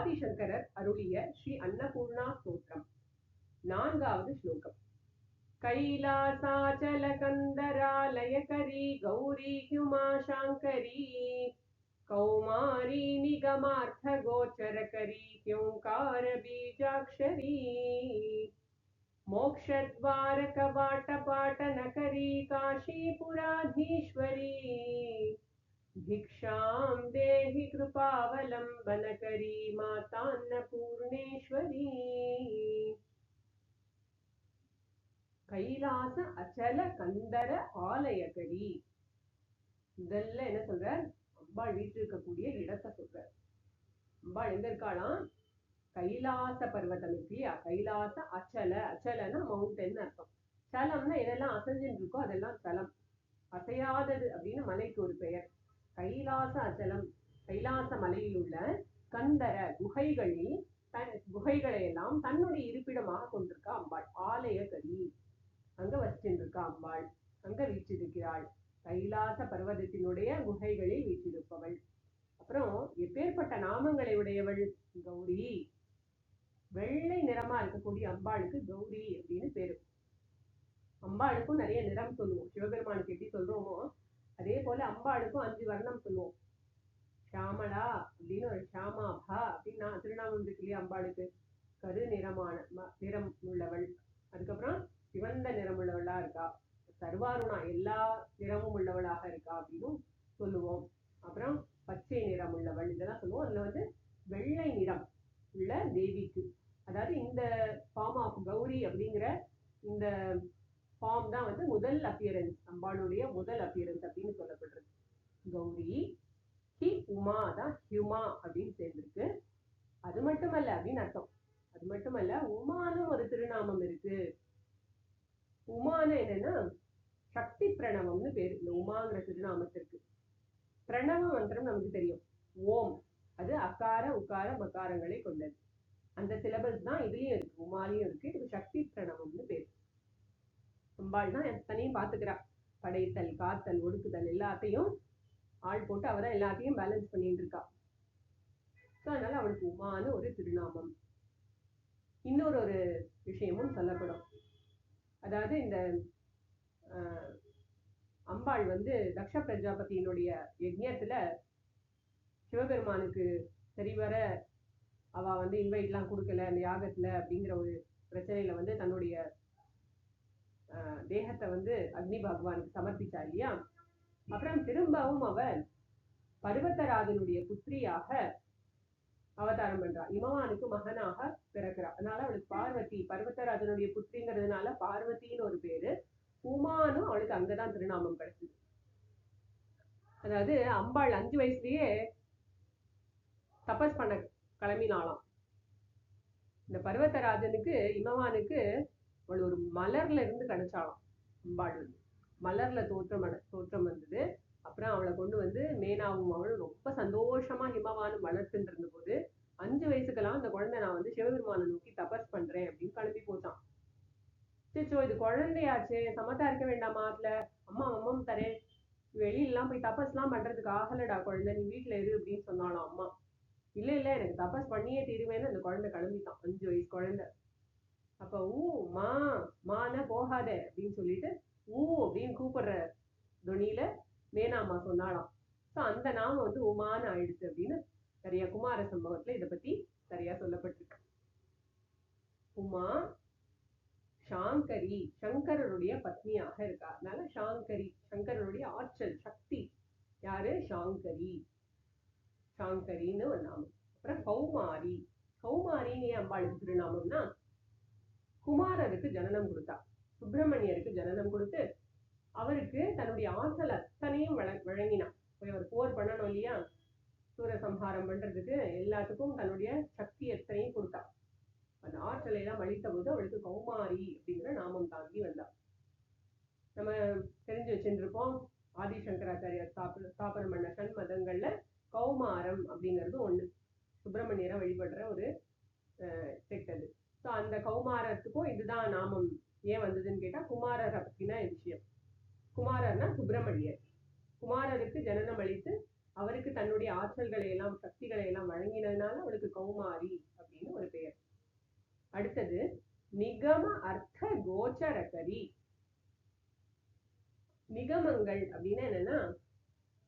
ஆதிசங்கரர் அருளிய ஸ்ரீ அன்னபூர்ணா ஸ்தோத்திரம் நான்காவது ஸ்லோகம் कैलासाचलकन्दरालयकरी गौरी ह्युमाशाङ्करी कौमारी निगमार्थगोचरकरी ह्युङ्कारबीजाक्षरी मोक्षद्वारकवाटपाटनकरी काशीपुराधीश्वरी भिक्षां देहि कृपावलम्बनकरी मातान्नपूर्णेश्वरी கைலாச அச்சல கந்தர ஆலயகரி முதல்ல என்ன சொல்ற அம்பாள் வீட்டு இருக்கக்கூடிய இடத்தை சொல்ற அம்பாள் எங்க இருக்காளாம் கைலாச பர்வதம் இருக்கு இல்லையா கைலாச அச்சல அச்சலன்னா மவுண்டன் அர்த்தம் சலம்னா எதெல்லாம் அசைஞ்சுட்டு இருக்கோ அதெல்லாம் சலம் அசையாதது அப்படின்னு மலைக்கு ஒரு பெயர் கைலாச அச்சலம் கைலாச மலையில் உள்ள கந்தர குகைகளில் தன் குகைகளை எல்லாம் தன்னுடைய இருப்பிடமாக கொண்டிருக்கா அம்பாள் ஆலய ஆலயகரி அங்க வச்சிருக்கா அம்பாள் அங்க வீற்றிருக்கிறாள். கைலாச பர்வதத்தினுடைய குகைகளில் வீற்றிருப்பவள். அப்புறம் எப்பேற்பட்ட நாமங்களை உடையவள்? கௌரி. வெள்ளை நிறமா இருக்கக்கூடிய அம்பாளுக்கு கௌரி அப்படின்னு பேரு. அம்பாளுக்கும் நிறைய நிறம் சொல்லுவோம். சிவபெருமானுக்கு எப்படி சொல்றோமோ அதே போல அம்பாளுக்கும் அஞ்சு வர்ணம் சொல்லுவோம். ஷியாமளா அப்படின்னு ஒரு ஷியாமாபா அப்படின்னு திருநாமம் இருக்கு இல்லையா அம்பாளுக்கு. கரு நிறமான நிறம் உள்ளவள். அதுக்கப்புறம் சிவந்த நிறம் உள்ளவளா இருக்கா. சர்வாருணா எல்லா நிறமும் உள்ளவளாக இருக்கா அப்படின்னு சொல்லுவோம். அப்புறம் பச்சை நிறம் உள்ளவள் இதெல்லாம் சொல்லுவோம். அதுல வந்து வெள்ளை நிறம் உள்ள தேவிக்கு. அதாவது இந்த ஃபார்ம் ஆஃப் கௌரி அப்படிங்கிற இந்த ஃபார்ம் தான் வந்து முதல் அப்பியரன்ஸ் அம்பாளுடைய முதல் அப்பியரன்ஸ் அப்படின்னு சொல்லப்படுறது கௌரி ஹி உமா தான் ஹியுமா அப்படின்னு சேர்ந்திருக்கு. அது மட்டுமல்ல அப்படின்னு அர்த்தம். அது மட்டுமல்ல உமான்னு ஒரு திருநாமம் இருக்கு. உமான்னு என்னன்னா சக்தி பிரணவம்னு பேரு. இந்த உமாங்கிற திருநாமத்திற்கு. பிரணவ மந்திரம் நமக்கு தெரியும். ஓம். அது அக்கார உக்கார மக்காரங்களை கொண்டது. அந்த சிலபஸ் தான் இதுலயும் இருக்கு. உமாலையும் இருக்கு. இது சக்தி பிரணவம்னு பேரு. அம்பாள் தான் எத்தனையும் பாத்துக்கிறா படைத்தல் காத்தல் ஒடுக்குதல் எல்லாத்தையும் ஆள் போட்டு அவ தான் எல்லாத்தையும் பேலன்ஸ் பண்ணிட்டு இருக்கா. ஸோ அதனால அவளுக்கு உமான்னு ஒரு திருநாமம். இன்னொரு ஒரு விஷயமும் சொல்லப்படும். அதாவது இந்த அம்பாள் வந்து தக்ஷ பிரஜாபதியினுடைய யஜ்ஞத்துல சிவபெருமானுக்கு சரிவர அவ வந்து இன்வைட்லாம் கொடுக்கல அந்த யாகத்துல அப்படிங்கிற ஒரு பிரச்சனையில வந்து தன்னுடைய தேகத்தை வந்து அக்னி பகவானுக்கு சமர்ப்பிச்சா இல்லையா? அப்புறம் திரும்பவும் அவர் பர்வதராஜனுடைய புத்திரியாக அவதாரம் பண்றா. இமவானுக்கு மகனாக பிறக்கிறா. அதனால அவளுக்கு பார்வதி பர்வதராஜனுடைய புத்திரிங்கிறதுனால பார்வதின்னு ஒரு பேரு. உமானும் அவளுக்கு அங்கதான் திருநாமம் கிடைச்சது. அதாவது அம்பாள் அஞ்சு வயசுலயே தபஸ் பண்ண கிளம்பினாலாம் இந்த பர்வதராஜனுக்கு இமவானுக்கு அவள் ஒரு மலர்ல இருந்து கிடைச்சாளாம் அம்பாள். வந்து மலர்ல தோற்றம் தோற்றம் வந்தது. அப்புறம் அவளை கொண்டு வந்து மேனாவும் அவளும் ரொம்ப சந்தோஷமா ஹிமவானும் வளர்த்துட்டு இருந்தபோது அஞ்சு வயசுக்கெல்லாம் அந்த குழந்தை நான் வந்து சிவபெருமானை நோக்கி தபஸ் பண்றேன் அப்படின்னு கிளம்பி போச்சான் சிச்சோ இது குழந்தையாச்சே சமத்தா இருக்க வேண்டாமா அதுல அம்மா அம்மம் தரேன். வெளியிலாம் போய் தபஸ்லாம் பண்றதுக்கு ஆகலடா குழந்தை நீ வீட்டுல இரு அப்படின்னு சொன்னாலும் அம்மா. இல்ல இல்ல எனக்கு தபஸ் பண்ணியே தீருவேன்னு அந்த குழந்தை கிளம்பிட்டான் அஞ்சு வயசு குழந்தை. அப்ப ஊ மா மான போகாத அப்படின்னு சொல்லிட்டு ஊ அப்படின்னு கூப்பிடுற துணியில மேனாமா சொன்னாலாம் ஸோ அந்த நாமம் வந்து உமான்னு ஆயிடுச்சு அப்படின்னு சரியா குமார சம்பவத்துல இதை பத்தி சரியா சொல்லப்பட்டிருக்கு. உமா ஷாங்கரி சங்கரருடைய பத்னியாக இருக்கா? அதனால ஷாங்கரி சங்கரருடைய ஆற்றல் சக்தி யாரு? சாங்கரி. சாங்கரின்னு ஒரு நாமம். அப்புறம் கௌமாரி. கௌமாரின்னு அம்பாளுக்கு திருநாமம்னா குமாரருக்கு ஜனனம் கொடுத்தா. சுப்பிரமணியருக்கு ஜனனம் கொடுத்து அவருக்கு தன்னுடைய ஆற்றல் அத்தனையும் வழ- வழங்கினான் போய் அவர் போர் பண்ணணும் இல்லையா? சூரசம்ஹாரம் பண்றதுக்கு எல்லாத்துக்கும் தன்னுடைய சக்தி எத்தனையும் கொடுத்தா. அந்த ஆற்றலை எல்லாம் அழித்த போது அவளுக்கு கௌமாரி அப்படிங்கிற நாமம் தாங்கி வந்தா. நம்ம தெரிஞ்சு வச்சுருப்போம் ஆதிசங்கராச்சாரியார் ஸ்தாபன ஸ்தாபனம் பண்ண சண்மதங்கள்ல கௌமாரம் அப்படிங்கிறது ஒண்ணு. சுப்பிரமணியரை வழிபடுற ஒரு செக்ட் அது ஸோ அந்த கௌமாரத்துக்கும் இதுதான் நாமம். ஏன் வந்ததுன்னு கேட்டா குமாரர் அப்படின்னா விஷயம். குமாரர்னா சுப்பிரமணியர். குமாரருக்கு ஜனனம் அளித்து அவருக்கு தன்னுடைய ஆற்றல்களை எல்லாம் சக்திகளை எல்லாம் வழங்கினதுனால அவளுக்கு கௌமாரி அப்படின்னு ஒரு பெயர். அடுத்தது நிகம அர்த்த கோச்சரகரி. நிகமங்கள் அப்படின்னா என்னன்னா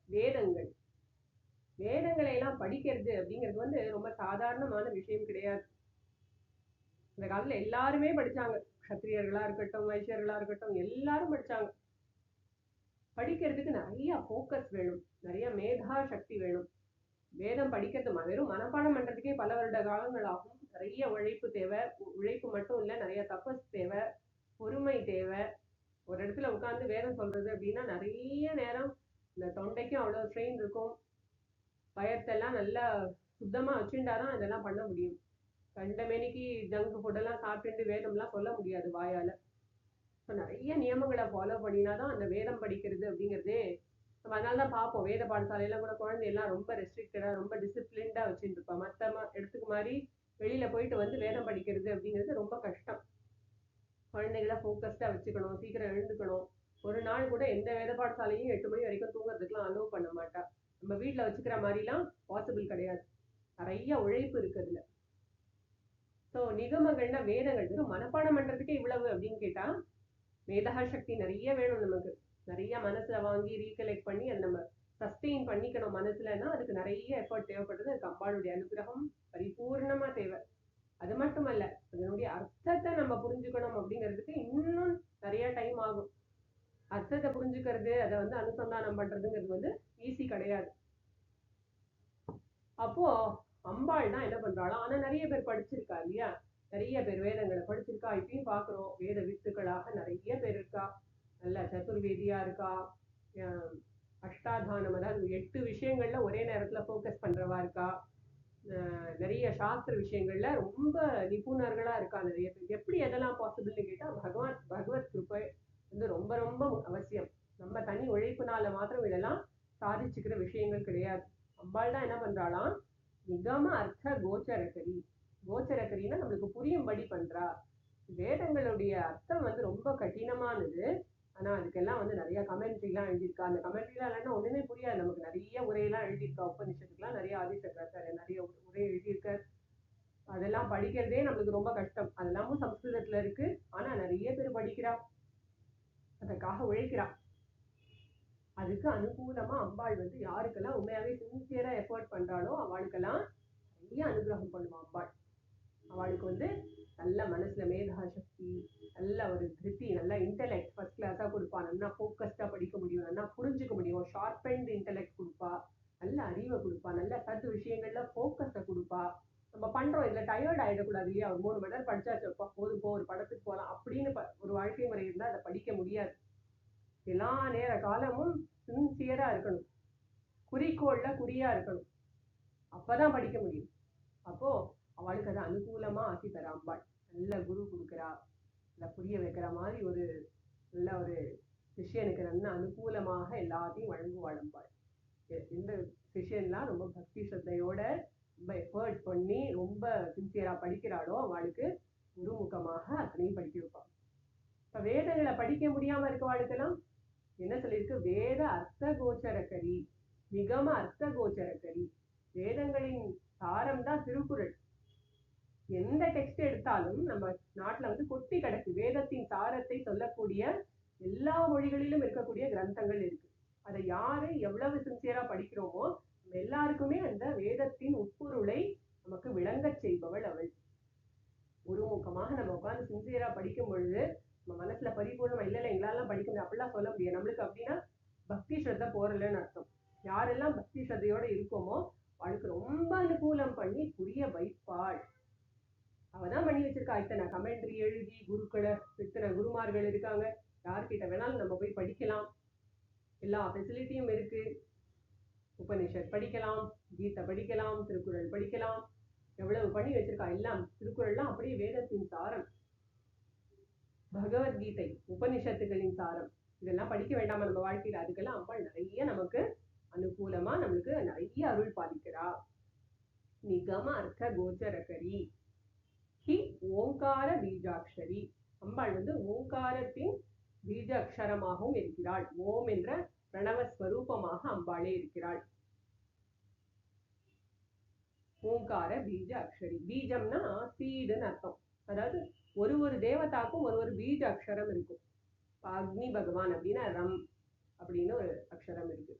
வேதங்கள். வேதங்களை எல்லாம் படிக்கிறது அப்படிங்கிறது வந்து ரொம்ப சாதாரணமான விஷயம் கிடையாது. இந்த காலத்தில் எல்லாருமே படித்தாங்க கத்திரியர்களாக இருக்கட்டும் வைசியர்களா இருக்கட்டும் எல்லாரும் படிச்சாங்க. படிக்கிறதுக்கு நிறைய ஃபோக்கஸ் வேணும். நிறைய மேதா சக்தி வேணும். வேதம் படிக்கிறது வெறும் மனப்பாடம் பண்ணுறதுக்கே பல வருட காலங்கள் ஆகும் நிறைய உழைப்பு தேவை. உழைப்பு மட்டும் இல்லை நிறைய தபஸ் தேவை. பொறுமை தேவை. ஒரு இடத்துல உட்காந்து வேதம் சொல்றது அப்படின்னா நிறைய நேரம் இந்த தொண்டைக்கும் அவ்வளோ ஸ்ட்ரெயின் இருக்கும். பயத்தெல்லாம் நல்லா சுத்தமாக வச்சுட்டாதான் இதெல்லாம் பண்ண முடியும். கண்டமேனிக்கு ஜங்க் ஃபுட்டெல்லாம் சாப்பிட்டுட்டு வேதம்லாம் சொல்ல முடியாது வாயால். ஸோ நிறைய நியமங்களை ஃபாலோ பண்ணினா தான் அந்த வேதம் படிக்கிறது அப்படிங்கிறதே நம்ம அதனால தான் பார்ப்போம். வேத பாடசாலையெல்லாம் கூட குழந்தையெல்லாம் ரொம்ப ரெஸ்ட்ரிக்டடாக ரொம்ப டிசிப்ளின்டாக வச்சுட்டு இருப்பா மற்ற இடத்துக்கு மாதிரி வெளியில் போயிட்டு வந்து வேதம் படிக்கிறது அப்படிங்கிறது ரொம்ப கஷ்டம். குழந்தைகளை ஃபோக்கஸ்டாக வச்சுக்கணும் சீக்கிரம் எழுந்துக்கணும். ஒரு நாள் கூட எந்த வேத பாடசாலையும் எட்டு மணி வரைக்கும் தூங்குறதுக்குலாம் அலோவ் பண்ண மாட்டா. நம்ம வீட்டில் வச்சுக்கிற மாதிரிலாம் பாசிபிள் கிடையாது. நிறைய உழைப்பு இருக்குது அதில். ஸோ நிகமங்கள்னா வேதங்கள். வெறும் மனப்பாடம் பண்றதுக்கே இவ்வளவு அப்படின்னு கேட்டா மேதகா சக்தி நிறைய வேணும் நமக்கு. நிறைய மனசுல வாங்கி ரீகலெக்ட் பண்ணி அதை நம்ம சஸ்டெயின் பண்ணிக்கணும் மனசுலன்னா அதுக்கு நிறைய எஃபர்ட் தேவைப்படுது அதுக்கு அம்பாளுடைய அனுகிரகம் பரிபூர்ணமாக தேவை. அது மட்டுமல்ல அதனுடைய அர்த்தத்தை நம்ம புரிஞ்சுக்கணும் அப்படிங்கிறதுக்கு இன்னும் நிறைய டைம் ஆகும். அர்த்தத்தை புரிஞ்சுக்கிறது அதை வந்து அனுசந்தானம் பண்றதுங்கிறது வந்து ஈஸி கிடையாது. அப்போ அம்பாள் தான் என்ன பண்றாளா? ஆனா நிறைய பேர் படிச்சிருக்கா இல்லையா? நிறைய பேர் வேதங்களை படிச்சிருக்கா. இப்பயும் பாக்குறோம் வேத வித்துக்களாக நிறைய பேர் இருக்கா. நல்ல சதுர்வேதியா இருக்கா. அஹ் அஷ்டாதானம் அதாவது எட்டு விஷயங்கள்ல ஒரே நேரத்துல ஃபோக்கஸ் பண்றவா இருக்கா. அஹ் நிறைய சாஸ்திர விஷயங்கள்ல ரொம்ப நிபுணர்களா இருக்கா. நிறைய பேர் எப்படி எதெல்லாம் பாசிபிள்னு கேட்டா பகவான் பகவத் கிருப்பை வந்து ரொம்ப ரொம்ப அவசியம். நம்ம தனி உழைப்புனால மாத்திரம் இதெல்லாம் சாதிச்சுக்கிற விஷயங்கள் கிடையாது. அம்பாள் தான் என்ன பண்றாளாம்? நிகம அர்த்த கோச்சரகரி கோச்சரகரின்னா நம்மளுக்கு புரியும்படி பண்றா. வேதங்களுடைய அர்த்தம் வந்து ரொம்ப கடினமானது. ஆனா அதுக்கெல்லாம் வந்து நிறைய கமெண்ட்ரிலாம் எழுதியிருக்கா. அந்த கமெண்ட்ரிலாம் இல்லைன்னா ஒண்ணுமே புரியாது. நமக்கு நிறைய உரையெல்லாம் எழுதியிருக்கா. உபநிஷத்துக்குலாம் நிறைய ஆதிசங்கராச்சாரியர் நிறைய உரை எழுதியிருக்கார். அதெல்லாம் படிக்கிறதே நம்மளுக்கு ரொம்ப கஷ்டம். அதெல்லாமும் சம்ஸ்கிருதத்துல இருக்கு. ஆனா நிறைய பேர் படிக்கிறா. அதற்காக உழைக்கிறா. அதுக்கு அனுகூலமா அம்பாள் வந்து யாருக்கெல்லாம் உண்மையாவே சின்சியரா எஃபோர்ட் பண்றாளோ அவளுக்கெல்லாம் நிறைய அனுகிரகம் பண்ணுவான் அம்பாள். அவளுக்கு வந்து நல்ல மனசுல மேதா சக்தி நல்ல ஒரு திருப்தி நல்ல இன்டெலெக்ட் ஃபர்ஸ்ட் கிளாஸா கொடுப்பா. நல்லா ஃபோக்கஸ்டா படிக்க முடியும். நல்லா புரிஞ்சுக்க முடியும். ஷார்ப் அண்ட் இன்டெலெக்ட் கொடுப்பா. நல்ல அறிவை கொடுப்பா. நல்ல சத்து விஷயங்கள்ல ஃபோக்கஸை கொடுப்பா. நம்ம பண்றோம். இதுல டயர்ட் ஆயிடக்கூடாது இல்லையா? ஒரு மூணு மணி நேரம் படிச்சாச்சு போதும் போ ஒரு படத்துக்கு போகலாம் அப்படின்னு ஒரு வாழ்க்கை முறை இருந்தா அதை படிக்க முடியாது. எல்லா நேர காலமும் சின்சியரா இருக்கணும். குறிக்கோள்ல குறியா இருக்கணும். அப்பதான் படிக்க முடியும். அப்போ அவளுக்கு அதை அனுகூலமா ஆக்கி தரா அம்பாள். நல்ல குரு கொடுக்குறா. நல்ல புரிய வைக்கிற மாதிரி ஒரு நல்ல ஒரு சிஷ்யனுக்கு நல்ல அனுகூலமாக எல்லாத்தையும் வழங்குவாள் அம்பாள். இந்த சிஷியன்லாம் ரொம்ப பக்தி ஸ்ரத்தையோட ரொம்ப எஃபர்ட் பண்ணி ரொம்ப சின்சியரா படிக்கிறாளோ அவளுக்கு குருமுகமாக அத்தனையும் படிக்க வைப்பாள். இப்ப வேதங்களை படிக்க முடியாம இருக்கவாளுக்கெல்லாம் என்ன சொல்லியிருக்கு? வேத அர்த்த கோச்சரக்கரி நிகம அர்த்த கோச்சரக்கரி வேதங்களின் சாரம் தான் திருக்குறள். எந்த டெக்ஸ்ட் எடுத்தாலும் நம்ம நாட்டுல வந்து கொட்டி கிடக்கு. வேதத்தின் சாரத்தை சொல்லக்கூடிய எல்லா மொழிகளிலும் இருக்கக்கூடிய கிரந்தங்கள் இருக்கு. அதை யாரு எவ்வளவு சின்சியரா படிக்கிறோமோ எல்லாருக்குமே அந்த வேதத்தின் உட்பொருளை நமக்கு விளங்கச் செய்பவள் அவள். ஒருமுகமாக நம்ம உட்கார்ந்து சின்சியரா படிக்கும் பொழுது நம்ம மனசுல பரிபூர்ணமா இல்ல இல்ல எங்களாலாம் படிக்க முடியும் அப்படிலாம் சொல்ல முடியாது. நம்மளுக்கு அப்படின்னா பக்தி ஸ்ரத்த போறலன்னு அர்த்தம். யாரெல்லாம் பக்தி ஸ்ரத்தையோட இருக்கோமோ அவளுக்கு ரொம்ப அனுகூலம் பண்ணி புரிய வைப்பாள். அவதான் பண்ணி வச்சிருக்கா. இத்தனை கமெண்ட்ரி எழுதி குருக்களை இத்தனை குருமார்கள் இருக்காங்க. யார்கிட்ட வேணாலும் நம்ம போய் படிக்கலாம். எல்லா ஃபெசிலிட்டியும் இருக்கு. உபனிஷத் படிக்கலாம் கீதை படிக்கலாம் திருக்குறள் படிக்கலாம். எவ்வளவு பண்ணி வச்சிருக்கா. எல்லாம் திருக்குறள்லாம் அப்படியே வேதத்தின் சாரம். பகவத்கீதை உபனிஷத்துகளின் சாரம். இதெல்லாம் படிக்க வேண்டாமா நம்ம வாழ்க்கையில? அதுக்கெல்லாம் அம்பாள் நிறைய நமக்கு அனுகூலமா நம்மளுக்கு நிறைய அருள் பாதிக்கிறா நிகம அர்த்த கோச்சரகரி. ஹி ஓங்கார பீஜாட்சரி அம்பாள் வந்து ஓங்காரத்தின் பீஜ அக்ஷரமாகவும் இருக்கிறாள். ஓம் என்ற பிரணவ ஸ்வரூபமாக அம்பாளே இருக்கிறாள். ஓங்கார பீஜ அக்ஷரி பீஜம்னா சீடுன்னு அர்த்தம். அதாவது ஒரு ஒரு தேவதாக்கும் ஒரு ஒரு பீஜ அக்ஷரம் இருக்கும். அக்னி பகவான் அப்படின்னா ரம் அப்படின்னு ஒரு அக்ஷரம் இருக்கு.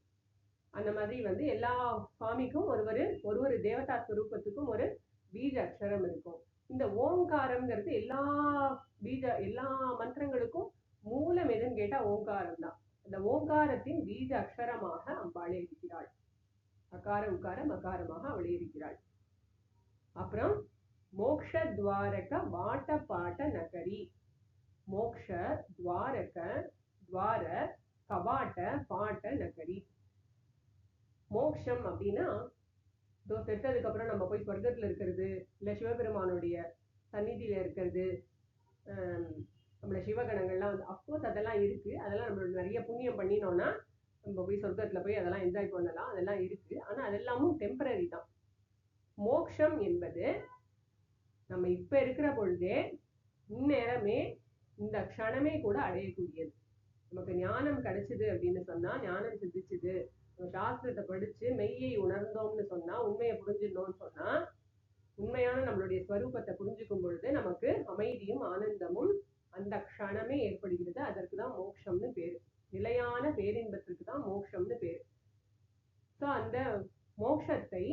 அந்த மாதிரி வந்து எல்லா சுவாமிக்கும் ஒரு ஒரு ஒரு ஒரு தேவதா ஸ்வரூபத்துக்கும் ஒரு பீஜ அக்ஷரம் இருக்கும். இந்த ஓங்காரம்ங்கிறது எல்லா பீஜ எல்லா மந்திரங்களுக்கும் மூலம் எதுன்னு கேட்டா ஓங்காரம் தான். அந்த ஓங்காரத்தின் பீஜ அக்ஷரமாக அம்பாளே இருக்கிறாள் அகார உக்காரம் அகாரமாக அவளே இருக்கிறாள் அப்புறம் மோக்ஷ துவாரக வாட்ட பாட்ட நகரி. மோக்ஷ துவாரக துவார கவாட்ட பாட்ட நகரி. மோக்ஷம் அப்படின்னா இதோ செத்ததுக்கு அப்புறம் நம்ம போய் சொர்க்கத்தில் இருக்கிறது இல்லை சிவபெருமானுடைய சந்நிதியில் இருக்கிறது ஆம், நம்மள சிவகணங்கள்லாம் வந்து அஃப்கோர்ஸ் அதெல்லாம் இருக்குது அதெல்லாம் நம்மளோட நிறைய புண்ணியம் பண்ணினோம்னா நம்ம போய் சொர்க்கத்தில் போய் அதெல்லாம் என்ஜாய் பண்ணலாம் அதெல்லாம் இருக்குது ஆனால் அதெல்லாமும் டெம்பரரி தான். மோக்ஷம் என்பது நம்ம இப்ப இருக்கிற பொழுதே இந்நேரமே இந்த க்ஷணமே கூட அடையக்கூடியது. நமக்கு ஞானம் கிடைச்சது அப்படின்னு சொன்னா ஞானம் சிந்திச்சுது. நம்ம சாஸ்திரத்தை படிச்சு மெய்யை உணர்ந்தோம்னு சொன்னா உண்மையை புரிஞ்சிருந்தோம்னு சொன்னா உண்மையான நம்மளுடைய ஸ்வரூபத்தை புரிஞ்சுக்கும் பொழுது நமக்கு அமைதியும் ஆனந்தமும் அந்த க்ஷணமே ஏற்படுகிறது. அதற்கு தான் மோட்சம்னு பேரு. நிலையான பேரின்பத்திற்கு தான் மோட்சம்னு பேரு. ஸோ அந்த மோட்சத்தை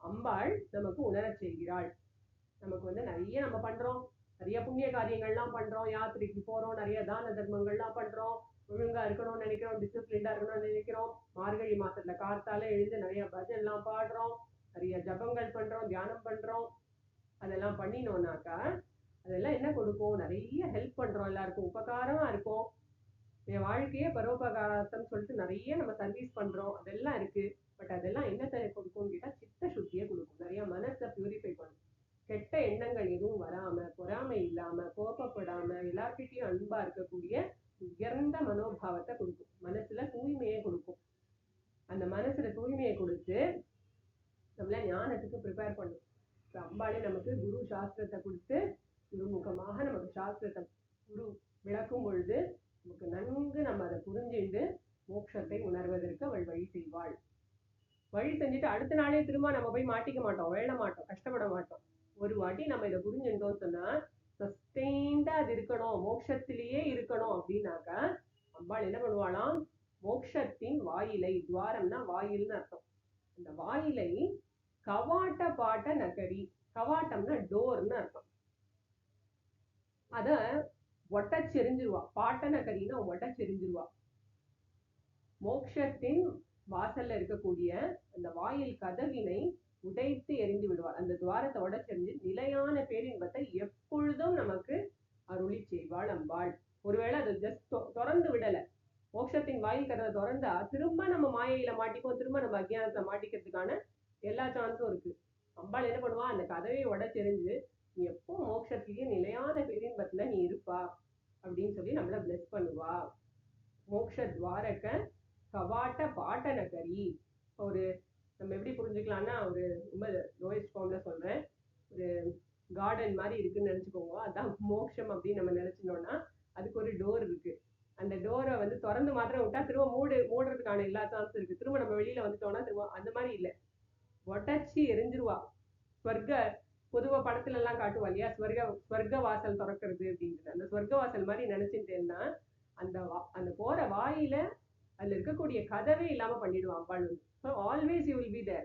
அம்பாள் நமக்கு உணரச் செய்கிறாள். நமக்கு வந்து நிறைய நம்ம பண்றோம். நிறைய புண்ணிய காரியங்கள்லாம் பண்றோம். யாத்திரைக்கு போறோம். நிறைய தான தர்மங்கள்லாம் பண்றோம். ஒழுங்கா இருக்கணும்னு நினைக்கிறோம். டிசிப்ளின்டா இருக்கணும்னு நினைக்கிறோம். மார்கழி மாசத்துல கார்த்தால எழுந்து நிறைய பஜன்லாம் பாடுறோம். நிறைய ஜபங்கள் பண்றோம். தியானம் பண்றோம். அதெல்லாம் பண்ணினோம்னாக்கா அதெல்லாம் என்ன கொடுக்கும்? நிறைய ஹெல்ப் பண்றோம் எல்லாருக்கும். உபகாரமா இருக்கும். என் வாழ்க்கையே பரோபகாரத்தம் சொல்லிட்டு நிறைய நம்ம சர்வீஸ் பண்றோம். அதெல்லாம் இருக்கு. பட் அதெல்லாம் என்ன தர கொடுக்கும்னு கேட்டா சித்த சுத்தியை கொடுக்கும். நிறைய மனசை பியூரிஃபை பண்ணும். கெட்ட எண்ணங்கள் எதுவும் வராம பொறாமை இல்லாம கோபப்படாம எல்லார்கிட்டயும் அன்பா இருக்கக்கூடிய உயர்ந்த மனோபாவத்தை கொடுக்கும். மனசுல தூய்மையை கொடுக்கும். அந்த மனசுல தூய்மையை கொடுத்து நம்மள ஞானத்துக்கு ப்ரிப்பேர் பண்ணும். அம்பாலே நமக்கு குரு சாஸ்திரத்தை கொடுத்து குருமுகமாக நமக்கு சாஸ்திரத்தை குரு விளக்கும் பொழுது நமக்கு நன்கு நம்ம அதை புரிஞ்சுண்டு மோட்சத்தை உணர்வதற்கு அவள் வழி செய்வாள். வழி செஞ்சுட்டு அடுத்த நாளே திரும்ப நம்ம போய் மாட்டிக்க மாட்டோம் வேள மாட்டோம் கஷ்டப்பட மாட்டோம். ஒரு வாட்டி நம்ம இதை புரிஞ்சுட்டோம் சொன்னா சஸ்டெயின்டா அது இருக்கணும் மோட்சத்திலேயே இருக்கணும் அப்படின்னாக்க அம்பாள் என்ன பண்ணுவாளாம்? மோக்ஷத்தின் வாயிலை துவாரம்னா வாயில்னு அர்த்தம். அந்த வாயிலை கவாட்ட பாட்ட நகரி கவாட்டம்னா டோர்னு அர்த்தம். அத ஒட்டச்செறிஞ்சிருவா. பாட்ட நகரின்னா ஒட்டச்செறிஞ்சிருவா. மோக்ஷத்தின் வாசல்ல இருக்கக்கூடிய அந்த வாயில் கதவினை உடைத்து எரிந்து விடுவார். அந்த துவாரத்தை உடைச்செறிஞ்சு நிலையான பேரின்பத்தை எப்பொழுதும் நமக்கு அருளி செய்வாள் அம்பாள். ஒருவேளை அது ஜஸ்ட் திறந்து விடல. மோட்சத்தின் வாயில் கதவை திறந்தா திரும்ப நம்ம மாயையில மாட்டிப்போம் திரும்ப நம்ம அஜ்ஞானத்துல மாட்டிக்கிறதுக்கான எல்லா சான்ஸும் இருக்கு. அம்பாள் என்ன பண்ணுவா? அந்த கதவை உடச்செறிஞ்சு நீ எப்போ மோட்சத்திலேயே நிலையான பேரின்பத்துல நீ இருப்பா? அப்படின்னு சொல்லி நம்மள பிளஸ் பண்ணுவா. மோக்ஷ துவாரக கவாட்ட பாட்ட நகரி ஒரு நம்ம எப்படி புரிஞ்சுக்கலாம்னா ஒரு ரொம்ப லோயஸ்ட் ஃபார்ம்ல சொல்றேன். ஒரு கார்டன் மாதிரி இருக்குன்னு நினச்சிக்கோங்க. அதான் மோட்சம் அப்படின்னு நம்ம நினைச்சிட்டோம்னா அதுக்கு ஒரு டோர் இருக்கு. அந்த டோரை வந்து திறந்து மாத்திரம் விட்டா திரும்ப மூடு மூடுறதுக்கான எல்லா சான்ஸும் இருக்கு. திரும்ப நம்ம வெளியில வந்துட்டோம்னா திரும்ப அந்த மாதிரி இல்லை. ஒட்டச்சி எரிஞ்சிருவா. ஸ்வர்க பொதுவா படத்துல எல்லாம் காட்டுவா இல்லையா? ஸ்வர்க ஸ்வர்க வாசல் திறக்கிறது அப்படின்றது அந்த ஸ்வர்க வாசல் மாதிரி நினைச்சிட்டேன்னா அந்த வா- அந்த போற வாயில அதுல இருக்கக்கூடிய கதவே இல்லாம பண்ணிடுவான் அம்பாள் வந்து. So always you will be there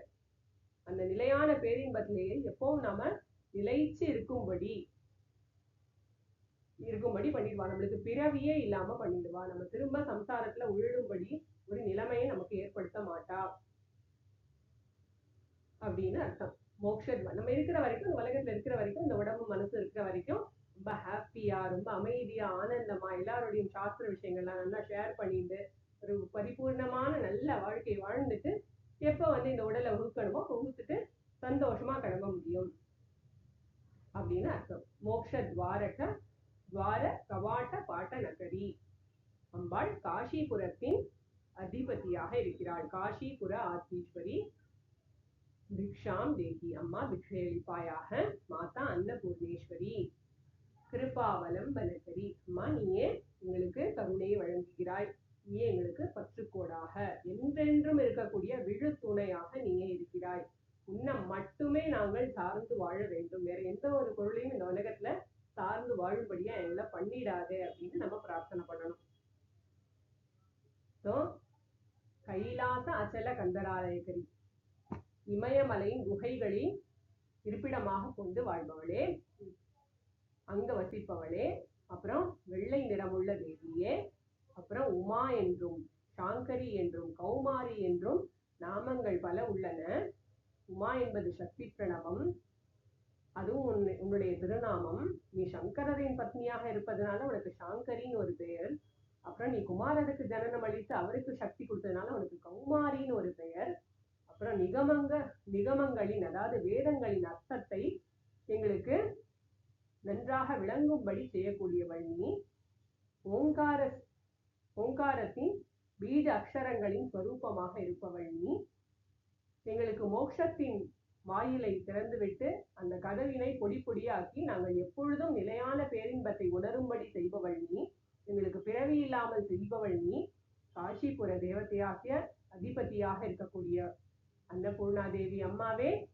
அந்த நிலையான பேரின்பத்திலேயே எப்பவும் நாம நிலைச்சு இருக்கும்படி இருக்கும்படி பண்ணிடுவா. நம்மளுக்கு பிறவியே இல்லாம பண்ணிடுவா. நம்ம திரும்ப சம்சாரத்துல உழுடும்படி ஒரு நிலைமையை நமக்கு ஏற்படுத்த மாட்டா. அப்படின்னு அர்த்தம். மோக்ஷத் நம்ம இருக்கிற வரைக்கும் இந்த உலகத்துல இருக்கிற வரைக்கும் இந்த உடம்பு மனசு இருக்கிற வரைக்கும் ரொம்ப ஹாப்பியா ரொம்ப அமைதியா ஆனந்தமா எல்லாரோடையும் சாஸ்திர விஷயங்கள்லாம் நல்லா ஷேர் பண்ணிட்டு ஒரு பரிபூர்ணமான நல்ல வாழ்க்கையை வாழ்ந்துட்டு எப்போ வந்து இந்த உடலை உகுக்கணுமோ உகுத்துட்டு சந்தோஷமா கிளம்ப முடியும். அப்படின்னு அர்த்தம். மோக்ஷ துவாரக துவார கவாட்ட பாட்ட நகரி அம்பாள் காஷிபுரத்தின் அதிபதியாக இருக்கிறாள். காஷிபுர ஆத்தீஸ்வரி பிக்ஷாம் தேகி அம்மா பிக்ஷேளிப்பாயாக மாதா அன்னபூர்ணேஸ்வரி. கிருபாவலம்பனகரி அம்மா நீயே எங்களுக்கு கருணையை வழங்குகிறாய். எங்களுக்கு பற்றுக்கோடாக. என்றென்றும் இருக்கக்கூடிய விழு துணையாக நீயே இருக்கிறாய். உன்னை மட்டுமே நாங்கள் சார்ந்து வாழ வேண்டும். வேற எந்த ஒரு பொருளையும் இந்த உலகத்துல சார்ந்து வாழும்படியா எங்களை பண்ணிடாதே அப்படின்னு நம்ம பிரார்த்தனை பண்ணணும். ஸோ கைலாச அச்சல கந்தராலயகரி இமயமலையின் குகைகளில் இருப்பிடமாக கொண்டு வாழ்பவளே அங்க வசிப்பவளே அப்புறம் வெள்ளை நிறமுள்ள தேவியே அப்புறம் உமா என்றும் சாங்கரி என்றும் கௌமாரி என்றும் நாமங்கள் பல உள்ளன. உமா என்பது சக்தி பிரணவம். அதுவும் உன் உன்னுடைய திருநாமம். நீ சங்கரரின் பத்னியாக இருப்பதனால உனக்கு சாங்கரின்னு ஒரு பெயர். அப்புறம் நீ குமாரருக்கு ஜனனம் அளித்து அவருக்கு சக்தி கொடுத்ததுனால உனக்கு கௌமாரின்னு ஒரு பெயர். அப்புறம் நிகமங்க நிகமங்களின் அதாவது வேதங்களின் அர்த்தத்தை எங்களுக்கு நன்றாக விளங்கும்படி செய்யக்கூடியவள் நீ. ஓங்கார ஓங்காரத்தின் பீஜ அக்ஷரங்களின் ஸ்வரூபமாக இருப்பவள் நீ. எங்களுக்கு மோட்சத்தின் வாயிலை திறந்துவிட்டு அந்த கதவினை பொடி பொடியாக்கி நாங்கள் எப்பொழுதும் நிலையான பேரின்பத்தை உணரும்படி செய்பவள் நீ. எங்களுக்கு பிறவி இல்லாமல் செய்பவள் நீ. காஷிபுர தேவதையாகிய அதிபதியாக இருக்கக்கூடிய அன்னபூர்ணா தேவி அம்மாவே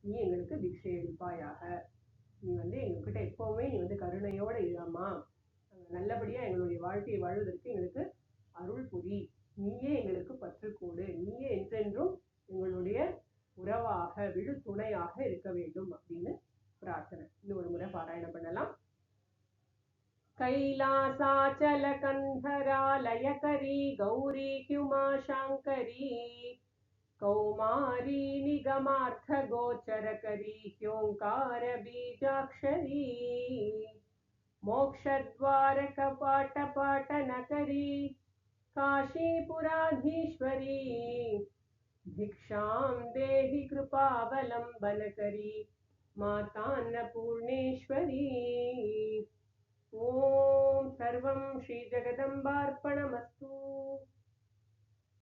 நீ எங்களுக்கு பிக்ஷை அளிப்பாயாக. நீ வந்து எங்ககிட்ட எப்பவுமே நீ வந்து கருணையோட இராமா. நல்லபடியா எங்களுடைய வாழ்க்கையை வாழ்வதற்கு எங்களுக்கு அருள் புரி நீயே எங்களுக்கு பற்றுக்கோடு நீயே என்றென்றும் எங்களுடைய உறவாக விழு துணையாக இருக்க வேண்டும் அப்படின்னு பிரார்த்தனை இன்னும் ஒரு முறை பாராயணம் பண்ணலாம் கைலாசாச்சல கந்தராலயகரி கௌரி ஹுமா சாங்கரி कौमारी निगमार्थगोचरकरी ह्योङ्कारबीजाक्षरी मोक्षद्वारकपाटपाटनकरी काशीपुराधीश्वरी भिक्षां देहि कृपावलम्बनकरी मातान्नपूर्णेश्वरी। ॐ सर्वं श्रीजगदम्बार्पणमस्तु।